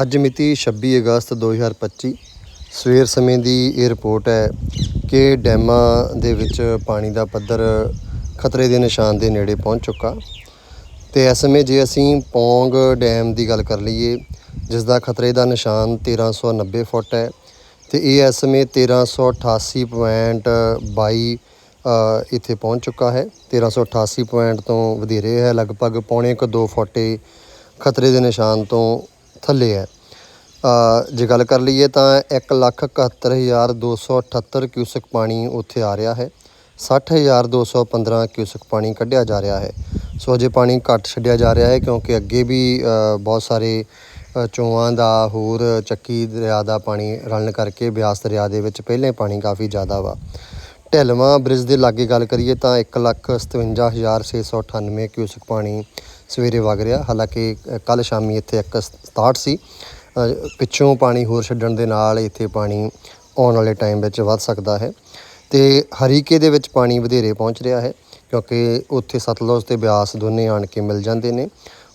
ਅੱਜ ਮਿਤੀ 26 ਅਗਸਤ 2025 ਸਵੇਰ ਸਮੇਂ ਦੀ ਇਹ ਰਿਪੋਰਟ ਹੈ ਕਿ ਡੈਮਾਂ ਦੇ ਵਿੱਚ ਪਾਣੀ ਦਾ ਪੱਧਰ ਖਤਰੇ ਦੇ ਨਿਸ਼ਾਨ ਦੇ ਨੇੜੇ ਪਹੁੰਚ ਚੁੱਕਾ। ਤੇ ਇਸ ਸਮੇਂ ਜੇ ਅਸੀਂ ਪੌਂਗ ਡੈਮ ਦੀ ਗੱਲ ਕਰ ਲਈਏ ਜਿਸ ਦਾ ਖਤਰੇ ਦਾ ਨਿਸ਼ਾਨ 1390 ਫੁੱਟ ਹੈ ਤੇ ਇਹ ਇਸ ਸਮੇਂ 1388.22 ਅ, ਇੱਥੇ ਪਹੁੰਚ ਚੁੱਕਾ ਹੈ। 1388 ਪੁਆਇੰਟ ਤੋਂ ਵਧੇਰੇ ਹੈ। ਲਗਭਗ ਪੌਣੇ ਕੁ 2 ਫੁੱਟ ਖਤਰੇ ਦੇ ਨਿਸ਼ਾਨ ਤੋਂ ਥੱਲੇ ਹੈ। ਜੇ ਗੱਲ ਕਰ ਲਈਏ ਤਾਂ 171278 ਕਿਊਸਕ ਪਾਣੀ ਉੱਥੇ ਆ ਰਿਹਾ ਹੈ। 60215 ਕਿਊਸਕ ਪਾਣੀ ਕੱਢਿਆ ਜਾ ਰਿਹਾ ਹੈ। ਸੋ ਅਜੇ ਪਾਣੀ ਘੱਟ ਛੱਡਿਆ ਜਾ ਰਿਹਾ ਹੈ ਕਿਉਂਕਿ ਅੱਗੇ ਵੀ ਬਹੁਤ ਸਾਰੇ ਅ, ਚੋਆਂ ਦਾ ਹੋਰ ਚੱਕੀ ਦਰਿਆ ਦਾ ਪਾਣੀ ਰਲਣ ਕਰਕੇ ਬਿਆਸ ਦਰਿਆ ਦੇ ਵਿੱਚ ਪਹਿਲੇ ਪਾਣੀ ਕਾਫੀ ਜ਼ਿਆਦਾ ਵਾ। ਢਿਲਵਾਂ ਬ੍ਰਿਜ ਦੇ ਲਾਗੇ ਗੱਲ ਕਰੀਏ ਤਾਂ 157698 ਕਿਊਸਕ ਪਾਣੀ ਸਵੇਰੇ ਵਗ ਰਿਹਾ। ਹਾਲਾਂਕਿ ਕੱਲ ਸ਼ਾਮੀ ਇੱਥੇ ਇੱਕ 67 ਸੀ। ਪਿੱਛੋਂ ਪਾਣੀ ਹੋਰ ਛੱਡਣ ਦੇ ਨਾਲ ਇੱਥੇ ਪਾਣੀ ਆਉਣ ਵਾਲੇ ਟਾਈਮ ਵਿੱਚ ਵੱਧ ਸਕਦਾ ਹੈ ਤੇ ਹਰੀਕੇ ਦੇ ਵਿੱਚ ਪਾਣੀ ਵਧੇਰੇ ਪਹੁੰਚ ਰਿਹਾ ਹੈ ਕਿਉਂਕਿ ਉੱਥੇ ਸਤਲੁਜ ਤੇ ਬਿਆਸ ਦੋਨੇ ਆਣ ਕੇ ਮਿਲ ਜਾਂਦੇ ਨੇ।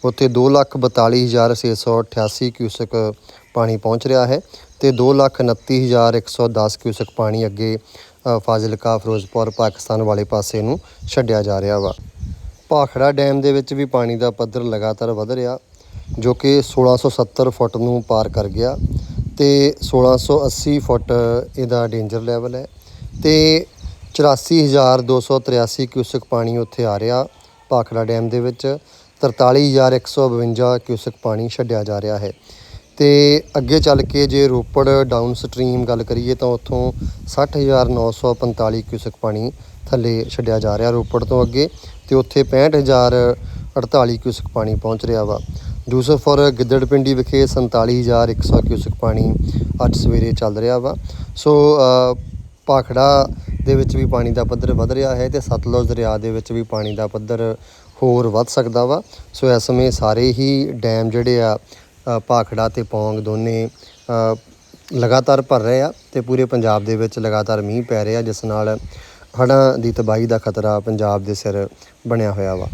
ਉੱਥੇ 242688 ਕਿਊਸਕ ਪਾਣੀ ਪਹੁੰਚ ਰਿਹਾ ਹੈ ਤੇ 229110 ਕਿਊਸਕ ਪਾਣੀ ਅੱਗੇ ਫਾਜ਼ਿਲਕਾ, ਫਿਰੋਜ਼ਪੁਰ, ਪਾਕਿਸਤਾਨ ਵਾਲੇ ਪਾਸੇ ਨੂੰ ਛੱਡਿਆ ਜਾ ਰਿਹਾ ਵਾ। ਭਾਖੜਾ ਡੈਮ ਦੇ ਵਿੱਚ ਵੀ ਪਾਣੀ ਦਾ ਪੱਧਰ ਲਗਾਤਾਰ ਵਧ ਰਿਹਾ, ਜੋ ਕਿ 1670 ਫੁੱਟ ਨੂੰ ਪਾਰ ਕਰ ਗਿਆ ਤੇ 1680 ਫੁੱਟ ਇਹਦਾ ਡੇਂਜਰ ਲੈਵਲ ਹੈ ਤੇ 84283 ਕਿਊਸਕ ਪਾਣੀ ਉੱਥੇ ਆ ਰਿਹਾ ਭਾਖੜਾ ਡੈਮ ਦੇ ਵਿੱਚ। 43152 ਕਿਊਸਕ ਪਾਣੀ ਛੱਡਿਆ ਜਾ ਰਿਹਾ ਹੈ। ਤੇ ਅੱਗੇ ਚੱਲ ਕੇ ਜੇ ਰੋਪੜ ਡਾਊਨ ਸਟਰੀਮ ਗੱਲ ਕਰੀਏ ਤਾਂ ਉੱਥੋਂ 60945 ਕਿਊਸਕ ਪਾਣੀ ਥੱਲੇ ਛੱਡਿਆ ਜਾ ਰਿਹਾ ਰੋਪੜ ਤੋਂ ਅੱਗੇ ਤੇ ਉੱਥੇ 65048 ਕਿਊਸਕ ਪਾਣੀ ਪਹੁੰਚ ਰਿਹਾ ਵਾ। ਯੂਸਫਪੁਰ ਗਿੱਦੜਪਿੰਡੀ ਵਿਖੇ 47100 ਕਿਊਸਕ ਪਾਣੀ ਅੱਜ ਸਵੇਰੇ ਚੱਲ ਰਿਹਾ ਵਾ। ਸੋ ਅ, ਭਾਖੜਾ ਦੇ ਵਿੱਚ ਵੀ ਪਾਣੀ ਦਾ ਪੱਧਰ ਵਧ ਰਿਹਾ ਹੈ ਤੇ ਸਤਲੁਜ ਦਰਿਆ ਦੇ ਵਿੱਚ ਵੀ ਪਾਣੀ ਦਾ ਪੱਧਰ ਹੋਰ ਵੱਧ ਸਕਦਾ ਵਾ। ਸੋ ਇਸ ਸਮੇਂ ਸਾਰੇ ਹੀ ਡੈਮ ਜਿਹੜੇ ਆ ਭਾਖੜਾ ਤੇ ਪੌਂਗ ਦੋਨੇ ਲਗਾਤਾਰ ਭਰ ਰਹੇ ਆ ਤੇ ਪੂਰੇ ਪੰਜਾਬ ਦੇ ਵਿੱਚ ਲਗਾਤਾਰ ਮੀਂਹ ਪੈ ਰਿਹਾ, ਜਿਸ ਨਾਲ ਹੜ੍ਹਾਂ ਦੀ ਤਬਾਹੀ ਦਾ ਖਤਰਾ ਪੰਜਾਬ ਦੇ ਸਿਰ ਬਣਿਆ ਹੋਇਆ ਵਾ।